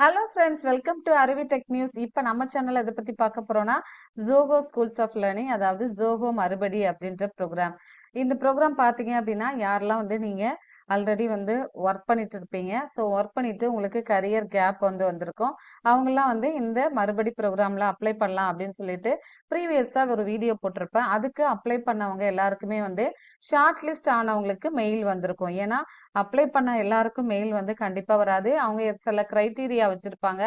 Hello friends welcome to Aruvi tech news இப்போ நம்ம channel எதை பற்றி பார்க்க போகிறோம்னா ஜோகோ ஸ்கூல்ஸ் ஆஃப் லேர்னிங் அதாவது ஜோகோ மறுபடி அப்படின்ற ப்ரோக்ராம் இந்த ப்ரோக்ராம் பார்த்தீங்க அப்படின்னா யாரெல்லாம் வந்து நீங்கள் ஆல்ரெடி வந்து ஒர்க் பண்ணிட்டு இருப்பீங்க ஸோ ஒர்க் பண்ணிட்டு உங்களுக்கு கரியர் கேப் வந்து வந்திருக்கும். அவங்கெல்லாம் வந்து இந்த மறுபடி ப்ரோக்ராம்ல அப்ளை பண்ணலாம் அப்படின்னு சொல்லிட்டு ப்ரீவியஸாக ஒரு வீடியோ போட்டிருப்பேன். அதுக்கு அப்ளை பண்ணவங்க எல்லாருக்குமே வந்து ஷார்ட் லிஸ்ட் ஆனவங்களுக்கு மெயில் வந்திருக்கும். ஏன்னா அப்ளை பண்ண எல்லாருக்கும் மெயில் வந்து கண்டிப்பாக வராது. அவங்க சில க்ரைட்டீரியா வச்சுருப்பாங்க.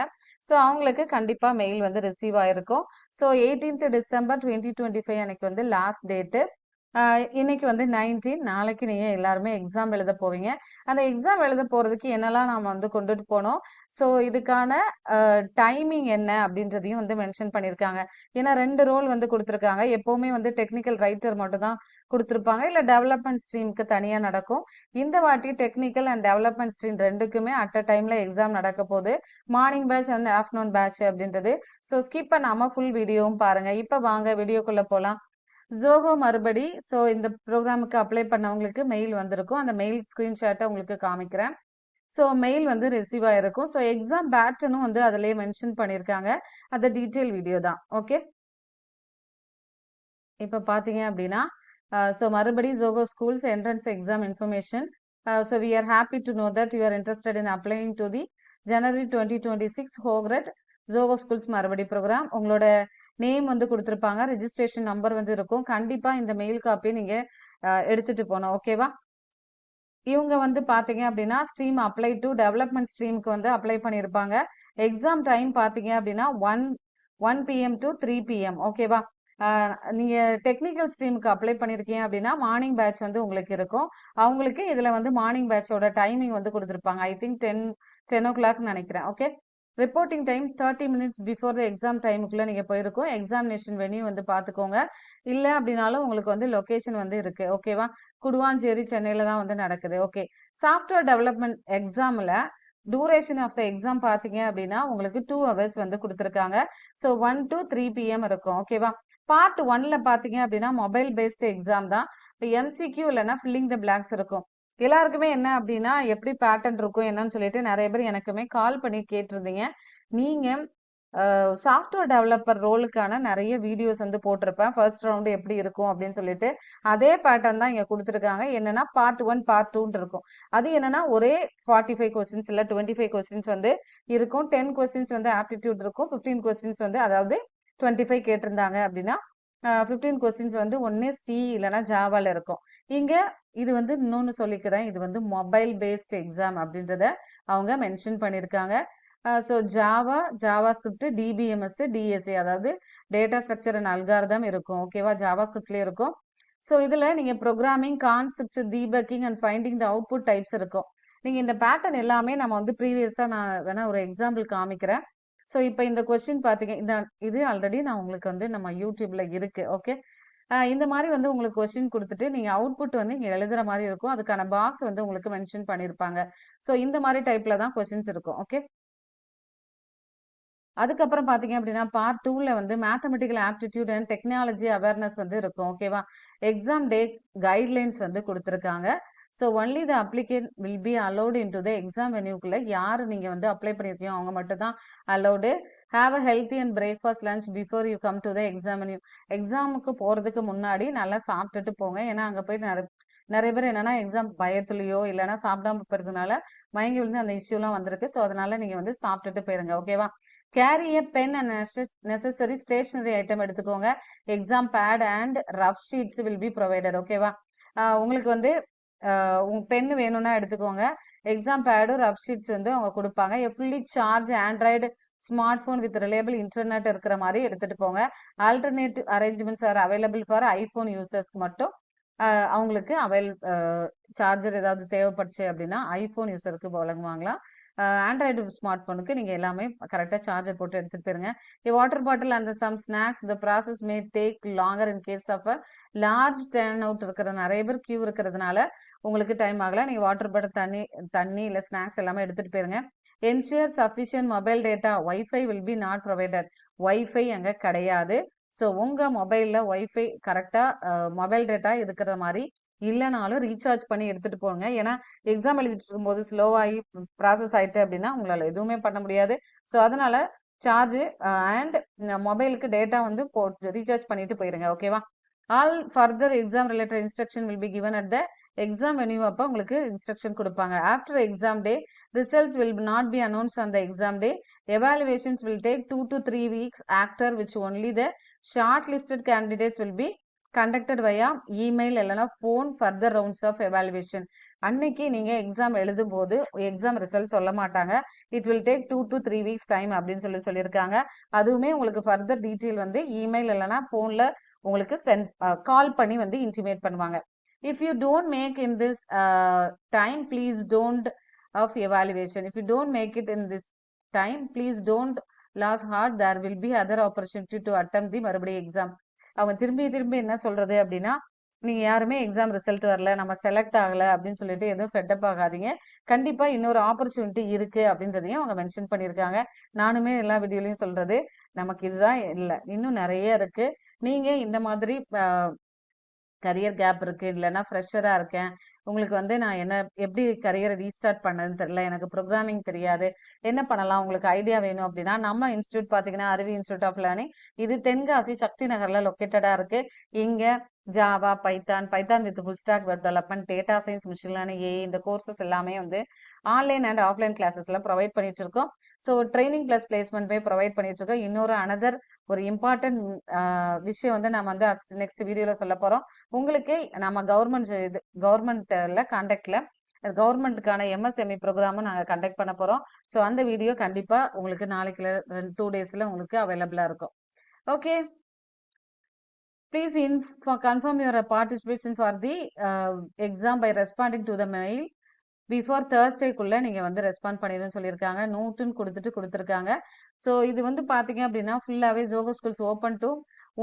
ஸோ அவங்களுக்கு கண்டிப்பாக மெயில் வந்து ரிசீவ் ஆயிருக்கும். So eighteenth December twenty twenty five எனக்கு வந்து லாஸ்ட் டேட்டு இன்னைக்கு வந்து நைன்டீன் நாளைக்கு நீங்கள் எல்லாருமே எக்ஸாம் எழுத போவீங்க. அந்த எக்ஸாம் எழுத போகிறதுக்கு என்னெல்லாம் நாம் வந்து கொண்டுட்டு போனோம்? ஸோ இதுக்கான டைமிங் என்ன அப்படின்றதையும் வந்து மென்ஷன் பண்ணியிருக்காங்க ஏன்னா ரெண்டு ரோல் வந்து கொடுத்துருக்காங்க. எப்போவுமே வந்து டெக்னிக்கல் ரைட்டர் மட்டும் தான் கொடுத்துருப்பாங்க. இல்லை டெவலப்மெண்ட் ஸ்ட்ரீமுக்கு தனியாக நடக்கும். இந்த வாட்டி டெக்னிக்கல் அண்ட் டெவலப்மெண்ட் ஸ்ட்ரீம் ரெண்டுக்குமே அட் அ டைமில் எக்ஸாம் நடக்க போகுது. Morning batch and afternoon batch அப்படின்றது. ஸோ ஸ்கிப் பண்ணாமல் ஃபுல் வீடியோவும் பாருங்கள் இப்போ வாங்க வீடியோக்குள்ளே போகலாம் ஜோகோ மறுபடி. ஸோ இந்த ப்ரோக்ராமுக்கு அப்ளை பண்ணவங்களுக்கு மெயில் வந்திருக்கும். அந்த மெயில் ஸ்க்ரீன்ஷாட்டை உங்களுக்கு காமிக்கிறேன். ஸோ மெயில் வந்து ரிசீவ் ஆகிருக்கும் ஸோ எக்ஸாம் பேட்டர்னும் வந்து அதிலே மென்ஷன் பண்ணியிருக்காங்க. அந்த டீட்டெயில் வீடியோ தான். ஓகே இப்போ பார்த்தீங்க அப்படின்னா so Marupadi Zoho schools entrance exam information so we are happy to know that you are interested in applying to the January twenty twenty six cohort Zoho schools Marupadi program உங்களோட name வந்து கொடுத்துருப்பாங்க. Registration number வந்து இருக்கும். கண்டிப்பாக இந்த mail காப்பியை நீங்கள் எடுத்துகிட்டு போகணும். ஓகேவா இவங்க வந்து பார்த்தீங்க அப்படின்னா ஸ்ட்ரீம் அப்ளை டு டெவலப்மெண்ட் ஸ்ட்ரீமுக்கு வந்து அப்ளை பண்ணியிருப்பாங்க. எக்ஸாம் டைம் பார்த்தீங்க அப்படின்னா one one PM to three PM ஓகேவா நீங்கள் டெக்னிக்கல் ஸ்ட்ரீமுக்கு அப்ளை பண்ணியிருக்கீங்க அப்படின்னா மார்னிங் பேட்ச் வந்து உங்களுக்கு இருக்கும். அவங்களுக்கு இதில் வந்து மார்னிங் பேட்சோட டைமிங் வந்து கொடுத்துருப்பாங்க. I think ten ten o'clock நினைக்கிறேன். Okay reporting time thirty minutes before the exam டைமுக்குள்ளே நீங்கள் போயிருக்கோம். எக்ஸாமினேஷன் வெனியூ வந்து பார்த்துக்கோங்க இல்லை அப்படின்னாலும் உங்களுக்கு வந்து லொக்கேஷன் வந்து இருக்குது ஓகேவா குடுவாஞ்சேரி சென்னையில் தான் வந்து நடக்குது. ஓகே சாஃப்ட்வேர் டெவலப்மெண்ட் எக்ஸாமில் டூரேஷன் ஆஃப் த எக்ஸாம் பார்த்தீங்க அப்படின்னா உங்களுக்கு டூ ஹவர்ஸ் வந்து கொடுத்துருக்காங்க. So one to three PM இருக்கும். ஓகேவா பார்ட் ஒன்ல பார்த்தீங்க அப்படின்னா மொபைல் பேஸ்டு எக்ஸாம் தான். இப்போ எம்சிக்யூ இல்லைன்னா ஃபில்லிங் த பிளாக்ஸ் இருக்கும். எல்லாருக்குமே என்ன அப்படின்னா எப்படி பேட்டர்ன் இருக்கும் என்னன்னு சொல்லிட்டு நிறைய பேர் எனக்குமே கால் பண்ணி கேட்டிருந்தீங்க. நீங்க சாஃப்ட்வேர் டெவலப்பர் ரோலுக்கான நிறைய வீடியோஸ் வந்து போட்டிருப்பேன். ஃபர்ஸ்ட் ரவுண்டு எப்படி இருக்கும் அப்படின்னு சொல்லிட்டு. அதே பேட்டர்ன் தான் இங்கே கொடுத்துருக்காங்க. என்னன்னா பார்ட் ஒன் பார்ட் டூன்னு இருக்கும். அது என்னன்னா ஒரே ஃபார்ட்டி ஃபைவ் கொஸ்டின்ஸ் இல்லை டுவெண்ட்டி ஃபைவ் கொஸ்டின்ஸ் வந்து இருக்கும். டென் கொஸ்டின்ஸ் வந்து ஆப்டிடியூட் இருக்கும். ஃபிஃப்டீன் கொஸ்டின்ஸ் வந்து அதாவது டுவெண்ட்டி ஃபைவ் கேட்டிருந்தாங்க அப்படின்னா ஃபிஃப்டீன் கொஸ்டின்ஸ் வந்து ஒன்று சி இல்லைனா ஜாவால இருக்கும். இங்கே இது வந்து இன்னொன்று சொல்லிக்கிறேன். இது வந்து மொபைல் பேஸ்ட் எக்ஸாம் அப்படின்றத அவங்க மென்ஷன் பண்ணியிருக்காங்க so Java JavaScript DBMS DSA அதாவது டேட்டா ஸ்ட்ரக்சர் அண்ட் அல்கார்தம் இருக்கும். ஓகேவா ஜாவா ஸ்கிரிப்ட்லேயே இருக்கும். ஸோ இதில் நீங்கள் programming concepts debugging and finding the output types இருக்கும். நீங்கள் இந்த பேட்டர்ன் எல்லாமே நம்ம வந்து ப்ரீவியஸாக நான் வேணால் ஒரு எக்ஸாம்பிள் காமிக்கிறேன். ஸோ இப்போ இந்த கொஸ்டின் பார்த்தீங்க இந்த இது ஆல்ரெடி நான் உங்களுக்கு வந்து நம்ம யூடியூப்ல இருக்கு. ஓகே இந்த மாதிரி வந்து உங்களுக்கு கொஸ்டின் கொடுத்துட்டு நீங்கள் அவுட்புட் வந்து இங்கே எழுதுற மாதிரி இருக்கும். அதுக்கான பாக்ஸ் வந்து உங்களுக்கு மென்ஷன் பண்ணியிருப்பாங்க ஸோ இந்த மாதிரி டைப்ல தான் கொஸ்டின்ஸ் இருக்கும். ஓகே அதுக்கப்புறம் பார்த்தீங்க அப்படின்னா பார்ட் டூவில் வந்து mathematical aptitude and technology awareness வந்து இருக்கும். ஓகேவா எக்ஸாம் டே கைட்லைன்ஸ் வந்து கொடுத்துருக்காங்க. So only the applicant will be allowed in to the exam வென்யூக்குள்ளே யார் நீங்கள் வந்து அப்ளை பண்ணியிருக்கீங்க அவங்க மட்டும் தான் allowed have a healthy and breakfast lunch before you come to the exam எக்ஸாமுக்கு போகிறதுக்கு முன்னாடி நல்லா சாப்பிட்டுட்டு போங்க. ஏன்னா அங்கே போயிட்டு நிறைய நிறைய பேர் என்னன்னா எக்ஸாம் பயத்துலையோ இல்லைன்னா சாப்பிடாம போறதுனால மயங்கி விழுந்து அந்த இஷ்யூலாம் வந்திருக்கு. ஸோ அதனால நீங்க வந்து சாப்பிட்டுட்டு போயிருங்க. ஓகேவா carry a pen and necessary stationery item எடுத்துக்கோங்க. Exam pad and rough sheets will be provided ஓகேவா உங்களுக்கு வந்து உங்க பென் வேணும்னா எடுத்துக்கோங்க. எக்ஸாம் பேடும் ரஃப் ஷீட்ஸ் வந்து அவங்க கொடுப்பாங்க. Fully charge android smart phone with reliable internet இருக்கிற மாதிரி எடுத்துட்டு போங்க. Alternative arrangements are available for iPhone யூசர்ஸ்க்கு மட்டும் அவங்களுக்கு அவைல் சார்ஜர் ஏதாவது தேவைப்படுச்சு அப்படின்னா ஐஃபோன் யூசருக்கு வழங்குவாங்களா ஆண்ட்ராய்டு ஸ்மார்ட் ஃபோனுக்கு நீங்கள் எல்லாமே கரெக்டாக சார்ஜர் போட்டு எடுத்துகிட்டு போயிருங்க. Water bottle and some snacks the process may take longer in case of a large turnout இருக்கிற நிறைய பேர் கியூ இருக்கிறதுனால உங்களுக்கு டைம் ஆகல. நீங்கள் வாட்டர் பாட்டில் தண்ணி தண்ணி இல்லை ஸ்நாக்ஸ் எல்லாமே எடுத்துகிட்டு போயிருங்க. Ensure sufficient mobile data wifi will be not provided wifi அங்கே கிடையாது. ஸோ உங்கள் மொபைலில் ஒய்ஃபை கரெக்டாக மொபைல் டேட்டா இருக்கிற மாதிரி இல்லைனாலும் ரீசார்ஜ் பண்ணி எடுத்துட்டு போங்க. ஏன்னா எக்ஸாம் எழுதிட்டு இருக்கும்போது ஸ்லோவாகி ப்ராசஸ் ஆயிட்டு அப்படின்னா உங்களால் எதுவுமே பண்ண முடியாது. ஸோ அதனால சார்ஜ் அண்ட் மொபைலுக்கு டேட்டா வந்து போட்டு ரீசார்ஜ் பண்ணிட்டு போயிருங்க. ஓகேவா all further exam related instruction will be given at the exam venue அப்போ உங்களுக்கு இன்ஸ்ட்ரக்ஷன் கொடுப்பாங்க. After exam day results will not be announce அந்த exam day evaluations will take two to three weeks after which only the shortlisted candidates will be conducted via email இல்லைனா phone further rounds of evaluation அன்னைக்கு நீங்கள் exam எழுதும் போது exam result சொல்ல மாட்டாங்க. It will take two to three weeks time அப்படின்னு சொல்லி சொல்லியிருக்காங்க. அதுவுமே உங்களுக்கு ஃபர்தர் டீட்டெயில் வந்து இமெயில் இல்லைனா ஃபோனில் உங்களுக்கு சென்ட் கால் பண்ணி வந்து இன்டிமேட் பண்ணுவாங்க. If you don't make in this uh, time please don't of evaluation. If you don't make it in this time please don't lose heart there will be other opportunity to attempt the மறுபடியும் exam அவங்க திரும்பி திரும்பி என்ன சொல்றது அப்படின்னா நீங்க யாருமே exam result வரல நம்ம செலக்ட் ஆகல அப்படின்னு சொல்லிட்டு எதுவும் ஃபெட்டப் ஆகாதீங்க. கண்டிப்பா இன்னொரு ஆப்பர்ச்சுனிட்டி இருக்கு அப்படின்றதையும் அவங்க மென்ஷன் பண்ணியிருக்காங்க. நானுமே எல்லா வீடியோலையும் சொல்றது நமக்கு இதுதான் இல்லை. இன்னும் நிறைய இருக்கு. நீங்க இந்த மாதிரி கரியர் கேப் இருக்கு இல்லைன்னா ஃப்ரெஷராக இருக்கேன். உங்களுக்கு வந்து நான் என்ன எப்படி கரியரை ரீஸ்டார்ட் பண்ணதுன்னு தெரியல எனக்கு ப்ரோக்ராமிங் தெரியாது. என்ன பண்ணலாம்? உங்களுக்கு ஐடியா வேணும் அப்படின்னா நம்ம இன்ஸ்டியூட் பார்த்தீங்கன்னா அருவி இன்ஸ்டியூட் ஆஃப் லேர்னிங் இது தென்காசி சக்தி நகரில் லொக்கேட்டடாக இருக்கு. இங்கே Java Python Python with full stack web development data science machine learning ஏ இந்த கோர்சஸ் எல்லாமே வந்து ஆன்லைன் அண்ட் ஆஃப்லைன் கிளாஸஸ்லாம் ப்ரொவைட் பண்ணிட்டு இருக்கோம். ஸோ ட்ரைனிங் ப்ளஸ் பிளேஸ்மெண்ட் போய் ப்ரொவைட் பண்ணிட்டு இருக்கோம். இன்னொரு அனதர் ஒரு இம்பார்ட்டன்ட் விஷயம் வந்து நம்ம வந்து நெக்ஸ்ட் வீடியோவில் சொல்ல போகிறோம் உங்களுக்கு நம்ம கவர்மெண்ட் இது கவர்மெண்ட்டில் கான்டாக்டில் கவர்மெண்ட்டுக்கான எம்எஸ்எம்இ ப்ரோக்ராமும் நாங்கள் கண்டக்ட் பண்ண போகிறோம் ஸோ அந்த வீடியோ கண்டிப்பாக உங்களுக்கு நாளைக்கு ரெண்டு டூ டேஸில் உங்களுக்கு அவைலபிளாக இருக்கும். Okay please in confirm your participation for the exam by responding to the mail before தேர்ஸ்டேக்குள்ளே நீங்கள் வந்து ரெஸ்பாண்ட் பண்ணிடுன்னு சொல்லியிருக்காங்க. நோட்டுன்னு கொடுத்துட்டு கொடுத்துருக்காங்க. ஸோ இது வந்து பார்த்தீங்க அப்படின்னா ஃபுல்லாகவே Zoho schools open to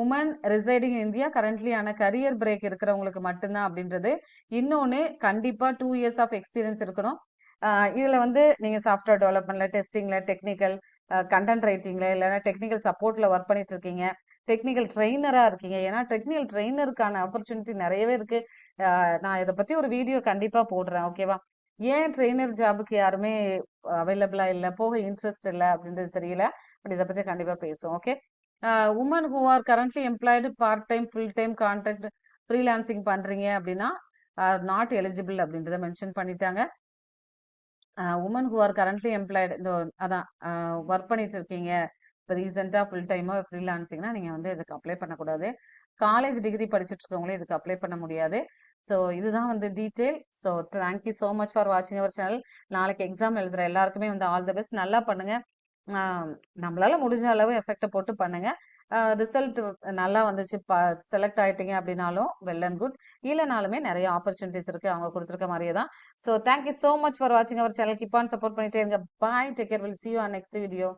women residing India கரண்ட்லியான career break இருக்கிறவங்களுக்கு மட்டும்தான் அப்படின்றது. இன்னொன்று கண்டிப்பாக டூ இயர்ஸ் ஆஃப் எக்ஸ்பீரியன்ஸ் இருக்கணும். இதில் வந்து நீங்கள் சாஃப்ட்வேர் டெவலப்மெண்ட்டில் டெஸ்டிங்கில் டெக்னிக்கல் கண்டென்ட் ரைட்டிங்கில் இல்லைன்னா டெக்னிக்கல் சப்போர்ட்டில் ஒர்க் பண்ணிட்டு இருக்கீங்க. டெக்னிக்கல் ட்ரெயினராக இருக்கீங்க. ஏன்னா டெக்னிக்கல் ட்ரெயினருக்கான ஆப்பர்ச்சுனிட்டி நிறையவே இருக்குது நான் இதை பற்றி ஒரு வீடியோ கண்டிப்பாக போடுறேன். ஓகேவா ஏன் ட்ரெயினர் ஜாபுக்கு யாருமே அவைலபிளா இல்லை? போக இன்ட்ரெஸ்ட் இல்லை? அப்படின்றது தெரியல. பட் இதை பத்தி கண்டிப்பா பேசுவோம் okay women who are currently employed part time full time contract freelancing பண்றீங்க அப்படின்னா ஆர் நாட் எலிஜிபிள் அப்படின்றத மென்ஷன் பண்ணிட்டாங்க. Women who are currently employed இந்த அதான் ஒர்க் பண்ணிட்டு இருக்கீங்க இப்போ ரீசெண்டாக ஃபுல் டைமோ ஃப்ரீலான்சிங்னா நீங்கள் வந்து இதுக்கு அப்ளை பண்ணக்கூடாது. காலேஜ் டிகிரி படிச்சுட்டு இருக்கவங்களே இதுக்கு அப்ளை பண்ண முடியாது. ஸோ இதுதான் வந்து detail so thank you so much for வாட்சிங் அவர் சேனல் நாளைக்கு எக்ஸாம் எழுதுற எல்லாருக்குமே வந்து ஆல் த பெஸ்ட் நல்லா பண்ணுங்க. நம்மளால முடிஞ்ச அளவு எஃபெக்டை போட்டு பண்ணுங்க. ரிசல்ட் நல்லா வந்துச்சு. செலக்ட் ஆயிட்டீங்க அப்படின்னாலும் வெல் அண்ட் குட் இல்லைனாலுமே நிறைய ஆப்பர்ச்சுனிட்டிஸ் இருக்கு. அவங்க கொடுத்துருக்க மாதிரியே தான். So thank you so much for வாட்சிங் our channel keep on support பண்ணிட்டே இருங்க. Bye take care will see you next video